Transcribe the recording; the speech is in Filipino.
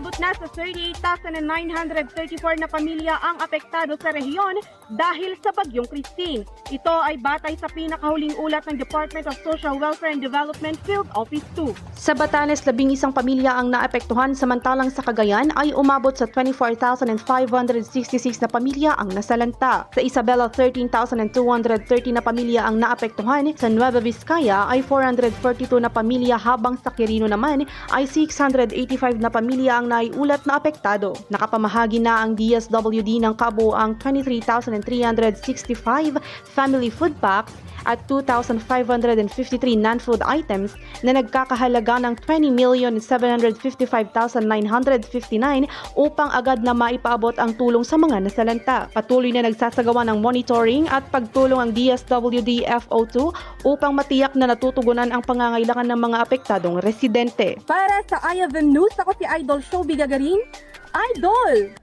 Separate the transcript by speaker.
Speaker 1: umabot na sa 38,934 na pamilya ang apektado sa rehiyon dahil sa bagyong Christine. Ito ay batay sa pinakahuling ulat ng Department of Social Welfare and Development Field Office 2.
Speaker 2: Sa Batanes, labing isang pamilya ang naapektuhan samantalang sa Cagayan ay umabot sa 24,566 na pamilya ang nasalanta. Sa Isabela, 13,230 na pamilya ang naapektuhan. Sa Nueva Vizcaya ay 442 na pamilya habang sa Quirino naman ay 685 na pamilya ang naiulat na apektado. Nakapamahagi na ang DSWD ng kabuang 23,365 family food packs at 2,553 non-food items na nagkakahalaga ng 20,755,959 upang agad na maipaabot ang tulong sa mga nasalanta. Patuloy na nagsasagawa ng monitoring at pagtulong ang DSWD FO2 upang matiyak na natutugunan ang pangangailangan ng mga apektadong residente.
Speaker 1: Para sa the News, ako si Idol Showby Gagarin. Idol!